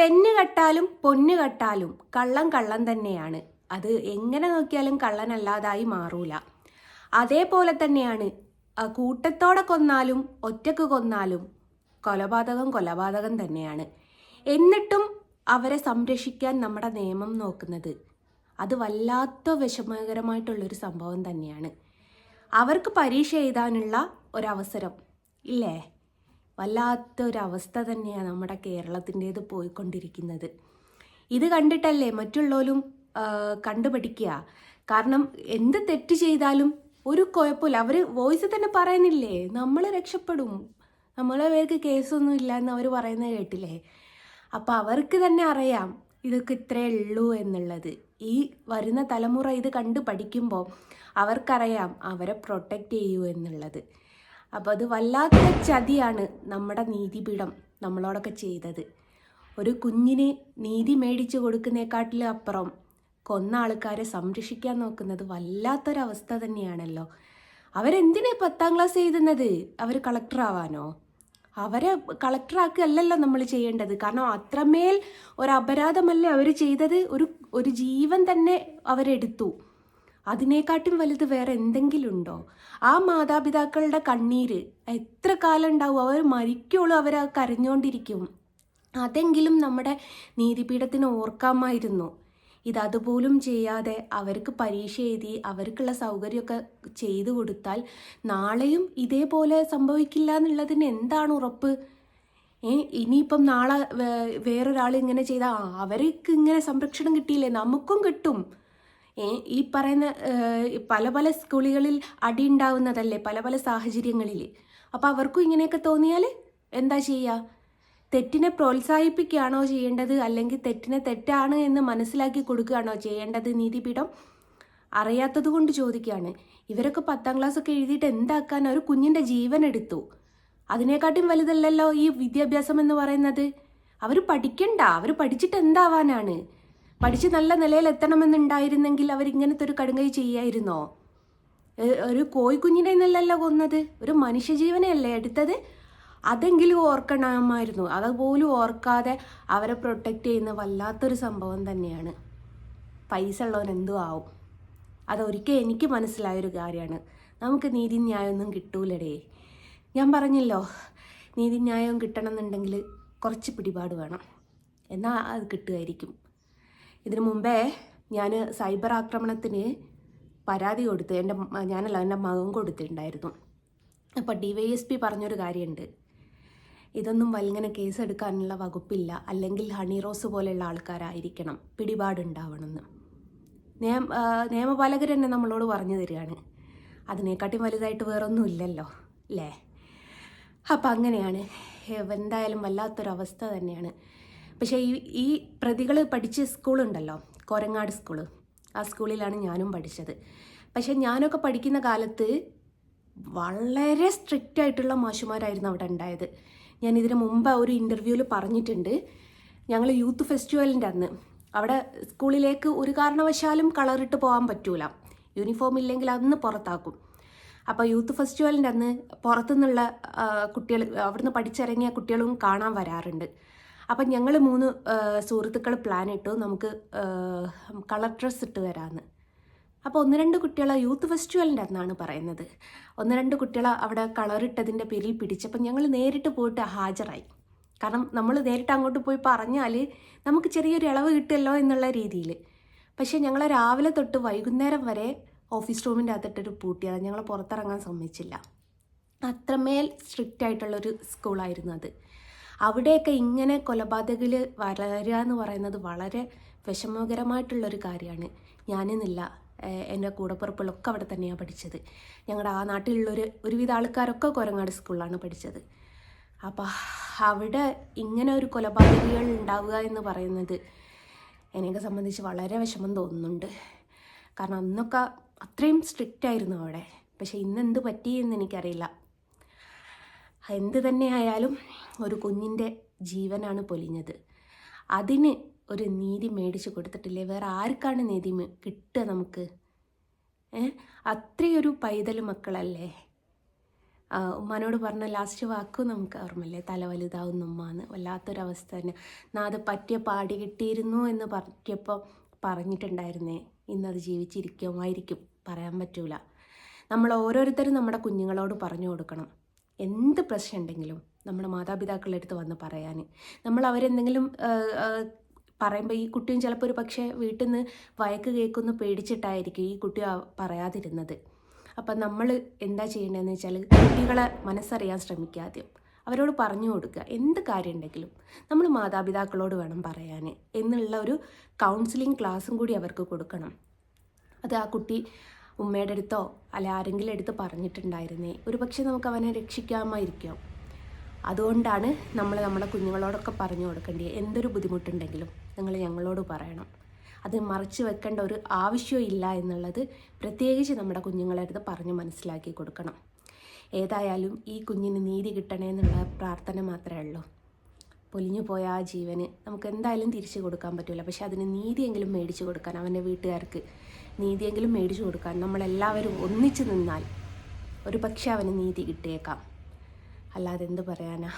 പെണ്ണ് കട്ടാലും പൊന്ന് കട്ടാലും കള്ളം കള്ളം തന്നെയാണ്. അത് എങ്ങനെ നോക്കിയാലും കള്ളനല്ലാതായി മാറൂല. അതേപോലെ തന്നെയാണ് കൂട്ടത്തോടെ കൊന്നാലും ഒറ്റയ്ക്ക് കൊന്നാലും കൊലപാതകം കൊലപാതകം തന്നെയാണ്. എന്നിട്ടും അവരെ സംരക്ഷിക്കാൻ നമ്മുടെ നിയമം നോക്കുന്നത് അത് വല്ലാത്ത വിഷമകരമായിട്ടുള്ളൊരു സംഭവം തന്നെയാണ്. അവർക്ക് പരീക്ഷ എഴുതാനുള്ള ഒരവസരം ഇല്ലേ? വല്ലാത്ത ഒരവസ്ഥ തന്നെയാണ് നമ്മുടെ കേരളത്തിന്റേത് പോയിക്കൊണ്ടിരിക്കുന്നത്. ഇത് കണ്ടിട്ടല്ലേ മറ്റുള്ളവരും കണ്ടുപഠിക്കുക കാരണം എന്ത് തെറ്റ് ചെയ്താലും ഒരു കുഴപ്പമില്ല. അവർ വോയിസ് തന്നെ പറയുന്നില്ലേ? നമ്മൾ രക്ഷപ്പെടും. നമ്മളെ പേർക്ക് കേസൊന്നും ഇല്ല എന്ന് അവർ പറയുന്നത് കേട്ടില്ലേ? അപ്പോൾ അവർക്ക് തന്നെ അറിയാം ഇതൊക്കെ ഇത്രയേ ഉള്ളൂ എന്നുള്ളത്. ഈ വരുന്ന തലമുറ ഇത് കണ്ട് പഠിക്കുമ്പോൾ അവർക്കറിയാം അവരെ പ്രൊട്ടക്റ്റ് ചെയ്യൂ എന്നുള്ളത്. അപ്പോൾ അത് വല്ലാത്ത ചതിയാണ് നമ്മുടെ നീതിപീഠം നമ്മളോടൊക്കെ ചെയ്തത്. ഒരു കുഞ്ഞിന് നീതി മേടിച്ചു കൊടുക്കുന്നേക്കാട്ടിലും അപ്പുറം കൊന്ന ആൾക്കാരെ സംരക്ഷിക്കാൻ നോക്കുന്നത് വല്ലാത്തൊരവസ്ഥ തന്നെയാണല്ലോ. അവരെന്തിനാ പത്താം ക്ലാസ് എഴുതുന്നത്? അവർ കളക്ടർ ആവാനോ? അവരെ കളക്ടറാക്കുകയല്ലല്ലോ നമ്മൾ ചെയ്യേണ്ടത്. കാരണം അത്രമേൽ ഒരു അപരാധമല്ലേ അവർ ചെയ്തത്? ഒരു ഒരു ജീവൻ തന്നെ അവരെടുത്തു. അതിനേക്കാട്ടും വലുത് വേറെ എന്തെങ്കിലും ഉണ്ടോ ആ മാതാപിതാക്കളുടെ കണ്ണീര് എത്ര കാലം ഉണ്ടാവും? അവർ മരിക്കുള്ളൂ അവർ കരഞ്ഞുകൊണ്ടിരിക്കും അതെങ്കിലും നമ്മുടെ നീതിപീഠത്തിന് ഓർക്കാമായിരുന്നു. ഇതതുപോലും ചെയ്യാതെ അവർക്ക് പരീക്ഷ എഴുതി അവർക്കുള്ള സൗകര്യമൊക്കെ ചെയ്തു കൊടുത്താൽ നാളെയും ഇതേപോലെ സംഭവിക്കില്ല എന്നുള്ളതിന് എന്താണ് ഉറപ്പ്? ഏ ഇനിയിപ്പം നാളെ വേറൊരാൾ ഇങ്ങനെ ചെയ്താൽ അവർക്ക് ഇങ്ങനെ സംരക്ഷണം കിട്ടിയില്ലേ? നമുക്കും കിട്ടും. ഈ പറയുന്ന പല പല സ്കൂളുകളിൽ അടി ഉണ്ടാവുന്നതല്ലേ പല പല സാഹചര്യങ്ങളിൽ അപ്പോൾ അവർക്കും ഇങ്ങനെയൊക്കെ തോന്നിയാൽ എന്താ ചെയ്യുക തെറ്റിനെ പ്രോത്സാഹിപ്പിക്കുകയാണോ ചെയ്യേണ്ടത്? അല്ലെങ്കിൽ തെറ്റിനെ തെറ്റാണ് എന്ന് മനസ്സിലാക്കി കൊടുക്കുകയാണോ ചെയ്യേണ്ടത്? നീതിപീഠം അറിയാത്തത് കൊണ്ട് ചോദിക്കുകയാണ്. ഇവരൊക്കെ പത്താം ക്ലാസ് ഒക്കെ എഴുതിയിട്ട് എന്താക്കാൻ ഒരു കുഞ്ഞിന്റെ ജീവൻ എടുത്തു? അതിനെക്കാട്ടും വലുതല്ലല്ലോ ഈ വിദ്യാഭ്യാസം എന്ന് പറയുന്നത്. അവർ പഠിക്കണ്ട അവർ പഠിച്ചിട്ട് എന്താവാനാണ് പഠിച്ച് നല്ല നിലയിൽ എത്തണമെന്നുണ്ടായിരുന്നെങ്കിൽ അവരിങ്ങനത്തെ ഒരു കടുങ്കൈ ചെയ്യായിരുന്നോ? ഒരു കോഴിക്കുഞ്ഞിനെ നല്ലല്ല കൊന്നത്? ഒരു മനുഷ്യജീവനെയല്ലേ എടുത്തത്? അതെങ്കിലും ഓർക്കണമായിരുന്നു. അതുപോലും ഓർക്കാതെ അവരെ പ്രൊട്ടക്റ്റ് ചെയ്യുന്ന വല്ലാത്തൊരു സംഭവം തന്നെയാണ്. പൈസ ഉള്ളവൻ എന്തു ആവും. അതൊരിക്കൽ എനിക്ക് മനസ്സിലായൊരു കാര്യമാണ്. നമുക്ക് നീതിന്യായമൊന്നും കിട്ടൂലടേ. ഞാൻ പറഞ്ഞല്ലോ നീതിന്യായം കിട്ടണമെന്നുണ്ടെങ്കിൽ കുറച്ച് പിടിപാട് വേണം. എന്നാൽ അത് കിട്ടുമായിരിക്കും. ഇതിനു മുമ്പേ ഞാൻ സൈബർ ആക്രമണത്തിന് പരാതി കൊടുത്ത് എന്റെ ഞാനല്ല എന്റെ മകൻ കൊടുത്തിട്ടുണ്ടായിരുന്നു. അപ്പോൾ ഡി വൈ എസ് പി പറഞ്ഞൊരു കാര്യമുണ്ട്. ഇതൊന്നും വലിങ്ങനെ കേസെടുക്കാനുള്ള വകുപ്പില്ല. അല്ലെങ്കിൽ ഹണി റോസ് പോലെയുള്ള ആൾക്കാരായിരിക്കണം പിടിപാടുണ്ടാവണമെന്ന്. നിയമ നിയമപാലകർ തന്നെ നമ്മളോട് പറഞ്ഞു തരികയാണ്. അതിനെക്കാട്ടിയും വലുതായിട്ട് വേറൊന്നും ഇല്ലല്ലോ അല്ലേ? അപ്പം അങ്ങനെയാണ്. എന്തായാലും വല്ലാത്തൊരവസ്ഥ തന്നെയാണ്. പക്ഷേ ഈ ഈ പ്രതികൾ പഠിച്ച സ്കൂളുണ്ടല്ലോ കോരങ്ങാട് സ്കൂൾ ആ സ്കൂളിലാണ് ഞാനും പഠിച്ചത്. പക്ഷേ ഞാനൊക്കെ പഠിക്കുന്ന കാലത്ത് വളരെ സ്ട്രിക്റ്റ് ആയിട്ടുള്ള മാഷുമാരായിരുന്നു അവിടെ ഉണ്ടായത്. ഞാൻ ഇതിന് മുമ്പ് ഒരു ഇന്റർവ്യൂവിൽ പറഞ്ഞിട്ടുണ്ട്. ഞങ്ങൾ യൂത്ത് ഫെസ്റ്റിവലിന്റെ അന്ന്. അവിടെ സ്കൂളിലേക്ക് ഒരു കാരണവശാലും കളറിട്ട് പോകാൻ പറ്റൂല. യൂണിഫോം ഇല്ലെങ്കിൽ അന്ന് പുറത്താക്കും. അപ്പോൾ യൂത്ത് ഫെസ്റ്റിവലിന്റെ അന്ന് പുറത്തുനിന്നുള്ള കുട്ടികൾ അവിടുന്ന് പഠിച്ചിറങ്ങിയ കുട്ടികളും കാണാൻ വരാറുണ്ട്. അപ്പം ഞങ്ങൾ മൂന്ന് സുഹൃത്തുക്കൾ പ്ലാൻ ഇട്ടു നമുക്ക് കളർ ഡ്രസ്സ് ഇട്ട് വരാമെന്ന് അപ്പോൾ ഒന്ന് രണ്ട് കുട്ടികളെ യൂത്ത് ഫെസ്റ്റിവലിന്റെ അന്നാണ് പറയുന്നത്. ഒന്ന് രണ്ട് കുട്ടികളെ അവിടെ കളറിട്ടതിന്റെ പേരിൽ പിടിച്ചപ്പോൾ ഞങ്ങൾ നേരിട്ട് പോയിട്ട് ഹാജരായി. കാരണം നമ്മൾ നേരിട്ട് അങ്ങോട്ട് പോയി പറഞ്ഞാൽ നമുക്ക് ചെറിയൊരു ഇളവ് കിട്ടുമല്ലോ എന്നുള്ള രീതിയിൽ പക്ഷേ ഞങ്ങൾ രാവിലെ തൊട്ട് വൈകുന്നേരം വരെ ഓഫീസ് റൂമിന്റെ അകത്തിട്ടൊരു പൂട്ടിയത് ഞങ്ങൾ പുറത്തിറങ്ങാൻ സമ്മതിച്ചില്ല. അത്രമേൽ സ്ട്രിക്റ്റ് ആയിട്ടുള്ളൊരു സ്കൂളായിരുന്നു അത്. അവിടെയൊക്കെ ഇങ്ങനെ കൊലപാതകൽ വളരുക എന്ന് പറയുന്നത് വളരെ വിഷമകരമായിട്ടുള്ളൊരു കാര്യമാണ്. ഞാനെന്നില്ല. എന്റെ കൂടപ്പുറപ്പുകളൊക്കെ അവിടെ തന്നെയാണ് പഠിച്ചത്. ഞങ്ങളുടെ ആ നാട്ടിലുള്ളൊരു ഒരുവിധ ആൾക്കാരൊക്കെ കൊരങ്ങാട് സ്കൂളിലാണ് പഠിച്ചത്. അപ്പോൾ അവിടെ ഇങ്ങനെ ഒരു കൊലപാതകികൾ ഉണ്ടാവുക എന്ന് പറയുന്നത് എന്നെ സംബന്ധിച്ച് വളരെ വിഷമം തോന്നുന്നുണ്ട്. കാരണം അന്നൊക്കെ അത്രയും സ്ട്രിക്റ്റ് ആയിരുന്നു അവിടെ. പക്ഷേ ഇന്ന് എന്ത് പറ്റി എന്ന് എനിക്കറിയില്ല. എന്ത് തന്നെ ആയാലും ഒരു കുഞ്ഞിന്റെ ജീവനാണ് പൊലിഞ്ഞത്. അതിന് ഒരു നീതി മേടിച്ചു കൊടുത്തിട്ടില്ലേ? വേറെ ആർക്കാണ് നീതി കിട്ടുക നമുക്ക്? അത്രയൊരു പൈതൽ മക്കളല്ലേ? ഉമ്മാനോട് പറഞ്ഞ ലാസ്റ്റ് വാക്കും നമുക്ക് ഓർമ്മയില്ലേ? തല വലുതാവുന്ന ഉമ്മാന്ന്. വല്ലാത്തൊരവസ്ഥ തന്നെ. അത് പറ്റിയ പാടി കിട്ടിയിരുന്നു എന്ന് പറ്റിയപ്പോൾ പറഞ്ഞിട്ടുണ്ടായിരുന്നേ. ഇന്നത് ജീവിച്ചിരിക്കുമായിരിക്കും. പറയാൻ പറ്റൂല. നമ്മൾ ഓരോരുത്തരും നമ്മുടെ കുഞ്ഞുങ്ങളോട് പറഞ്ഞു കൊടുക്കണം. എന്ത് പ്രശ്നം ഉണ്ടെങ്കിലും നമ്മുടെ മാതാപിതാക്കളുടെ അടുത്ത് വന്ന് പറയാൻ നമ്മൾ അവരെന്തെങ്കിലും പറയുമ്പോൾ ഈ കുട്ടിയും ചിലപ്പോൾ ഒരു പക്ഷേ വീട്ടിൽ നിന്ന് വയക്ക് കേൾക്കുന്നു പേടിച്ചിട്ടായിരിക്കും ഈ കുട്ടി പറയാതിരുന്നത്. അപ്പം നമ്മൾ എന്താ ചെയ്യേണ്ടതെന്ന് വെച്ചാൽ കുട്ടികളെ മനസ്സറിയാൻ ശ്രമിക്കുക ആദ്യം. അവരോട് പറഞ്ഞു കൊടുക്കുക. എന്ത് കാര്യം ഉണ്ടെങ്കിലും നമ്മൾ മാതാപിതാക്കളോട് വേണം പറയാൻ എന്നുള്ള ഒരു കൗൺസിലിംഗ് ക്ലാസ്സും കൂടി അവർക്ക് കൊടുക്കണം. അത് ആ കുട്ടി ഉമ്മയുടെ അടുത്തോ അല്ല ആരെങ്കിലും എടുത്ത് പറഞ്ഞിട്ടുണ്ടായിരുന്നേ. ഒരു പക്ഷേ നമുക്ക് അവനെ രക്ഷിക്കാമായിരിക്കാം. അതുകൊണ്ടാണ് നമ്മൾ നമ്മുടെ കുഞ്ഞുങ്ങളോടൊക്കെ പറഞ്ഞു കൊടുക്കേണ്ടത് എന്തൊരു ബുദ്ധിമുട്ടുണ്ടെങ്കിലും നിങ്ങൾ ഞങ്ങളോട് പറയണം. അത് മറച്ചു വെക്കേണ്ട ഒരു ആവശ്യവും ഇല്ല എന്നുള്ളത് പ്രത്യേകിച്ച് നമ്മുടെ കുഞ്ഞുങ്ങളെ അടുത്ത് പറഞ്ഞ് മനസ്സിലാക്കി കൊടുക്കണം. ഏതായാലും ഈ കുഞ്ഞിന് നീതി കിട്ടണേ എന്നുള്ള പ്രാർത്ഥന മാത്രമേ ഉള്ളൂ. പൊലിഞ്ഞു പോയ ആ ജീവന് നമുക്ക് എന്തായാലും തിരിച്ചു കൊടുക്കാൻ പറ്റില്ല പക്ഷെ അതിന് നീതിയെങ്കിലും മേടിച്ചു കൊടുക്കാൻ അവന്റെ വീട്ടുകാർക്ക് നീതിയെങ്കിലും മേടിച്ചു കൊടുക്കാൻ നമ്മളെല്ലാവരും ഒന്നിച്ചു നിന്നാൽ ഒരു പക്ഷേ അവന് നീതി കിട്ടിയേക്കാം. അല്ലാതെ എന്ത് പറയാനാ?